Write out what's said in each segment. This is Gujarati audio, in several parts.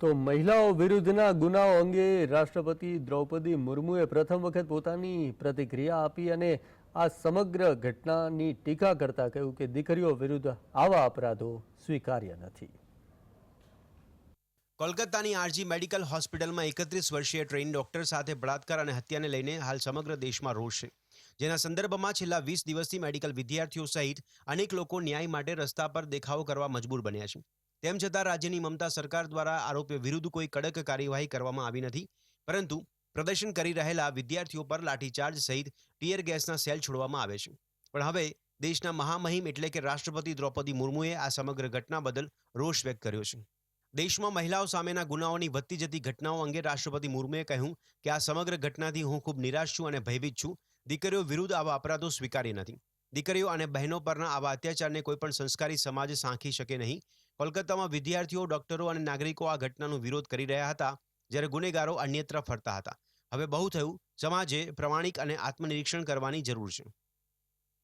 તો મહિલાઓ વિરુદ્ધના ગુનાઓ અંગે રાષ્ટ્રપતિ દ્રૌપદી મુર્મુએ પ્રથમ વખત પોતાની પ્રતિક્રિયા આપી અને આ સમગ્ર ઘટનાની ટીકા કરતા કહ્યું કે દીકરીઓ વિરુદ્ધ આવા અપરાધો સ્વીકાર્ય નથી. કોલકાતાની આરજી મેડિકલ હોસ્પિટલમાં એકત્રીસ વર્ષીય ટ્રેન ડોક્ટર સાથે બળાત્કાર અને હત્યાને લઈને હાલ સમગ્ર દેશમાં રોષ છે. જેના સંદર્ભમાં છેલ્લા વીસ દિવસથી મેડિકલ વિદ્યાર્થીઓ સહિત અનેક લોકો ન્યાય માટે રસ્તા પર દેખાવો કરવા મજબૂર બન્યા છે. તેમ છતાં રાજ્યની મમતા સરકાર દ્વારા આરોપીઓ વિરુદ્ધ કોઈ કડક કાર્યવાહી કરવામાં આવી નથી. પરંતુ પ્રદર્શન કરી રહેલા વિદ્યાર્થીઓ પર લાઠીચાર્જ સહિત ટીયર ગેસના સેલ છોડવામાં આવે છે. પણ હવે દેશના મહામહિમ એટલે કે રાષ્ટ્રપતિ દ્રૌપદી મુર્મુએ આ સમગ્ર ઘટના બદલ રોષ વ્યક્ત કર્યો છે. દેશમાં મહિલાઓ સામેના ગુનાઓની વધતી જતી ઘટનાઓ અંગે રાષ્ટ્રપતિ મુર્મુએ કહ્યું કે, આ સમગ્ર ઘટનાથી હું ખૂબ નિરાશ છું અને ભયભીત છું. દીકરીઓ વિરુદ્ધ આવા અપરાધો સ્વીકાર્ય નથી. દીકરીઓ અને બહેનો પરના આવા અત્યાચારને કોઈ પણ સંસ્કારી સમાજ સાંખી શકે નહીં. કોલકાતામાં વિદ્યાર્થીઓ, ડોક્ટરો અને નાગરિકો આ ઘટનાનો વિરોધ કરી રહ્યા હતા, જ્યારે ગુનેગારો અન્યત્ર ફરતા હતા. હવે બહુ થયું, સમાજે પ્રમાણિક અને આત્મનિરીક્ષણ કરવાની જરૂર છે.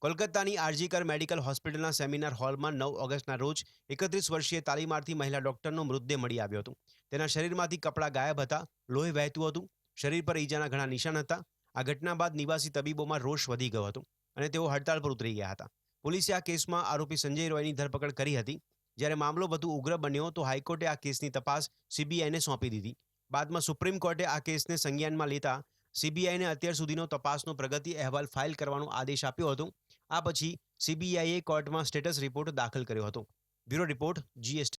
કોલકાતાની આરજીકર મેડિકલ હોસ્પિટલના સેમિનાર હોલમાં નવ ઓગસ્ટના રોજ એકત્રીસ વર્ષીય તાલીમાર્થી મહિલા ડોક્ટરનો મૃતદેહ મળી આવ્યો હતો. તેના શરીરમાંથી કપડાં ગાયબ હતા, લોહી વહેતું હતું, શરીર પર ઈજાના ઘણા નિશાન હતા. આ ઘટના બાદ નિવાસી તબીબોમાં રોષ વધી ગયો હતો અને તેઓ હડતાળ પર ઉતરી ગયા હતા. પોલીસે આ કેસમાં આરોપી સંજય રોયની ધરપકડ કરી હતી. જ્યારે મામલો વધુ ઉગ્ર બન્યો તો હાઈકોર્ટે આ કેસની તપાસ સીબીઆઈને સોંપી દીધી. બાદમાં સુપ્રીમ કોર્ટે આ કેસને સંજ્ઞાનમાં લેતા સીબીઆઈને અત્યાર સુધીનો તપાસનો પ્રગતિ અહેવાલ ફાઇલ કરવાનો આદેશ આપ્યો હતો. આ પછી સીબીઆઈએ કોર્ટમાં સ્ટેટસ રિપોર્ટ દાખલ કર્યો હતો. Bureau report, GST.